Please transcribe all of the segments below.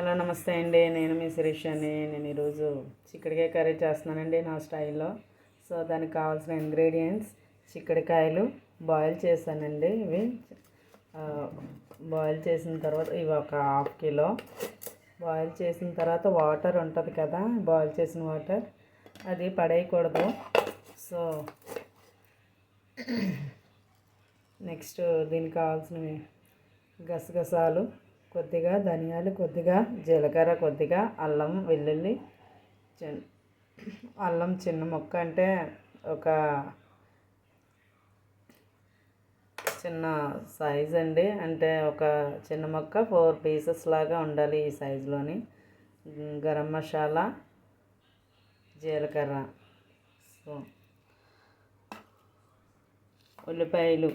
Hello నమస్తే అండి. నేను మీ శిరీష్ అని నేను ఈరోజు చిక్కడికాయ కర్రీ చేస్తున్నానండి నా స్టైల్లో. సో దానికి కావాల్సిన ఇంగ్రీడియంట్స్ చిక్కడికాయలు బాయిల్ చేశానండి ఇవి. బాయిల్ చేసిన తర్వాత ఇవి ఒక హాఫ్ కిలో. బాయిల్ చేసిన తర్వాత వాటర్ ఉంటుంది కదా బాయిల్ చేసిన వాటర్. అది పడేయకూడదు. సో నెక్స్ట్ దీనికి కావాల్సినవి గసగసాలు. కొద్దిగా ధనియాలు కొద్దిగా జీలకర్ర కొద్దిగా అల్లం వెల్లుల్లి చిన్న అల్లం చిన్న ముక్క అంటే ఒక చిన్న సైజ్ అండి. అంటే ఒక చిన్న మొక్క ఫోర్ పీసెస్ లాగా ఉండాలి ఈ సైజులోని గరం మసాలా జీలకర్ర సో ఉల్లిపాయలు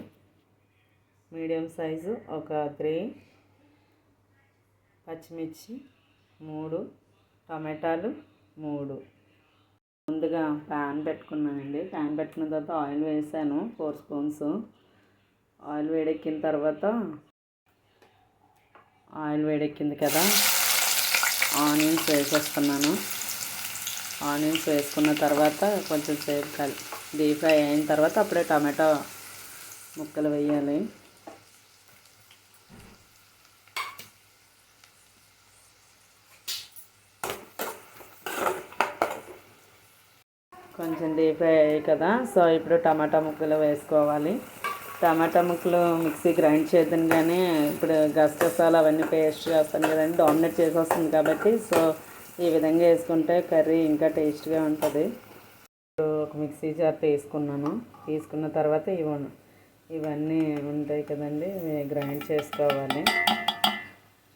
మీడియం సైజు ఒక త్రీ పచ్చిమిర్చి మూడు టమాటాలు మూడు. ముందుగా ప్యాన్ పెట్టుకున్నానండి. ప్యాన్ పెట్టుకున్న తర్వాత ఆయిల్ వేసాను ఫోర్ స్పూన్స్. ఆయిల్ వేడెక్కిన తర్వాత ఆయిల్ వేడెక్కింది కదా ఆనియన్స్ వేసేస్తున్నాను. ఆనియన్స్ వేసుకున్న తర్వాత కొంచెం సేపు కలి డీప్ ఫ్రై అయిన తర్వాత అప్పుడే టమాటా ముక్కలు వేయాలి. కొంచెం డీప్ ఫ్రై అయ్యాయి కదా సో ఇప్పుడు టమాటా ముక్కలు వేసుకోవాలి. టమాటా ముక్కలు మిక్సీ గ్రైండ్ చేద్దాం కానీ ఇప్పుడు గసగసాలు అవన్నీ పేస్ట్ చేస్తాను కదండి డామినేట్ చేసి వస్తుంది కాబట్టి సో ఈ విధంగా వేసుకుంటే కర్రీ ఇంకా టేస్ట్గా ఉంటుంది. ఒక మిక్సీ జార్ తీసుకున్నాను. తీసుకున్న తర్వాత ఇవి ఇవన్నీ ఉంటాయి కదండి గ్రైండ్ చేసుకోవాలి.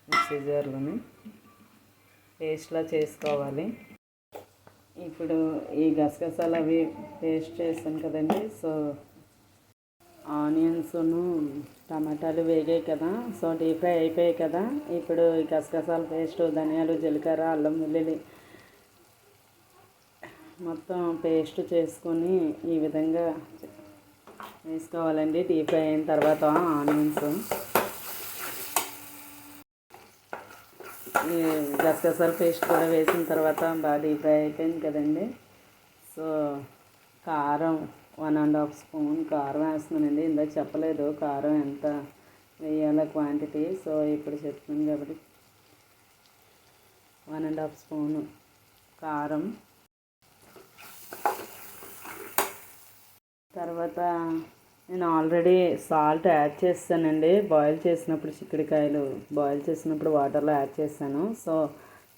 మిక్సీ జార్లోని. పేస్ట్లా చేసుకోవాలి. ఇప్పుడు ఈ గసగసాలు అవి పేస్ట్ చేస్తాను కదండి. సో ఆనియన్స్ను టమాటాలు వేగాయి కదా. సో డీప్ ఫ్రై అయిపోయాయి కదా. ఇప్పుడు ఈ గసగసాల పేస్ట్ ధనియాలు జీలకర్ర అల్లం వెల్లుల్లి మొత్తం పేస్ట్ చేసుకొని ఈ విధంగా వేసుకోవాలండి. డీప్ ఫ్రై అయిన తర్వాత ఆనియన్స్. గసగసాల పేస్ట్ కూడా వేసిన తర్వాత బాగా డీప్ ఫ్రై అయిపోయింది కదండి. సో కారం వన్ అండ్ హాఫ్ స్పూన్ కారం వేస్తున్నానండి. ఇందాక చెప్పలేదు కారం ఎంత వేయాల క్వాంటిటీ సో ఇప్పుడు చెప్తున్నాను కాబట్టి వన్ అండ్ హాఫ్ స్పూన్ కారం. తర్వాత నేను ఆల్రెడీ సాల్ట్ యాడ్ చేస్తానండి. బాయిల్ చేసినప్పుడు చిక్కుడుకాయలు బాయిల్ చేసినప్పుడు వాటర్లో యాడ్ చేశాను. సో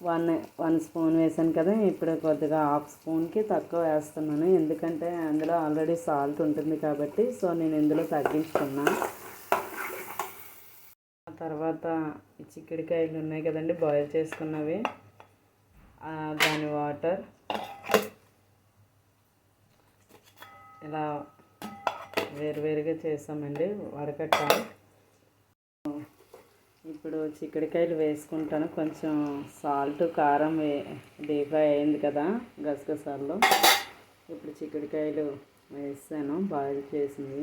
వన్ వన్ స్పూన్ వేసాను కదా ఇప్పుడు కొద్దిగా హాఫ్ స్పూన్కి తక్కువ వేస్తున్నాను. ఎందుకంటే అందులో ఆల్రెడీ సాల్ట్ ఉంటుంది కాబట్టి సో నేను ఇందులో తగ్గించుకున్నా. తర్వాత చిక్కుడుకాయలు ఉన్నాయి కదండి బాయిల్ చేసుకున్నవి. దాని వాటర్. ఇలా వేరువేరుగా చేసామండి వడకట్ట ఇప్పుడు చిక్కడికాయలు వేసుకుంటాను. కొంచెం సాల్ట్ కారం వే డీప్ ఫ్రై అయింది కదా గసగసాల్లో. ఇప్పుడు చిక్కడికాయలు వేసాను బాయిల్ చేసింది.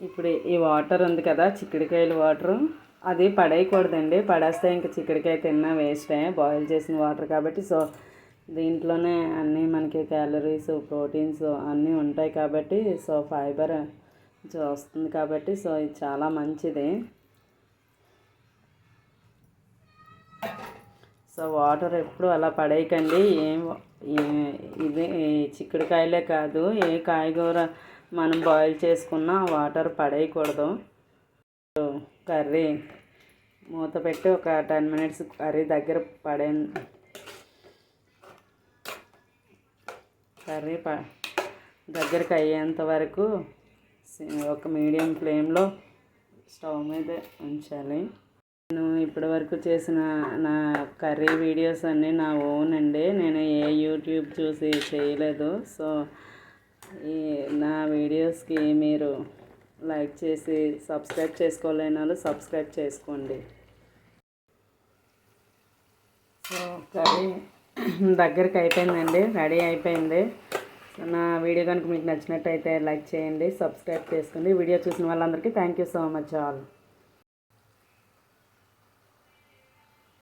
ఇప్పుడు ఈ వాటర్ ఉంది కదా చిక్కడికాయల వాటర్. అది పడేయకూడదండి. పడేస్తే ఇంకా చిక్కడికాయ తిన్నా వేస్టే. బాయిల్ చేసిన వాటర్ కాబట్టి సో దీంట్లోనే అన్నీ మనకి క్యాలరీస్ ప్రోటీన్స్ అన్నీ ఉంటాయి కాబట్టి సో ఫైబర్ వస్తుంది కాబట్టి సో ఇది చాలా మంచిది. సో వాటర్ ఎప్పుడు అలా పడేయకండి. ఏం ఇది చిక్కుడుకాయలే కాదు ఏ కాయగూర మనం బాయిల్ చేసుకున్నా వాటర్ పడేయకూడదు. కర్రీ మూత పెట్టి ఒక టెన్ మినిట్స్ కర్రీ దగ్గర పడే కర్రీ ప దగ్గరికి అయ్యేంత వరకు ఒక మీడియం ఫ్లేమ్లో స్టవ్ మీద ఉంచాలి. నేను ఇప్పటి వరకు చేసిన నా కర్రీ వీడియోస్ అన్నీ నా ఓన్ అండి. నేను ఏ యూట్యూబ్ చూసి చేయలేదు. సో ఈ నా వీడియోస్కి మీరు లైక్ చేసి సబ్స్క్రైబ్ చేసుకోలేని వాళ్ళు సబ్స్క్రైబ్ చేసుకోండి. సో కర్రీ దగ్గరికి అయిపోయిందండి రెడీ అయిపోయింది. నా వీడియో కనుక మీకు నచ్చినట్టయితే లైక్ చేయండి సబ్స్క్రైబ్ చేసుకోండి. వీడియో చూసిన వాళ్ళందరికీ thank you so much all.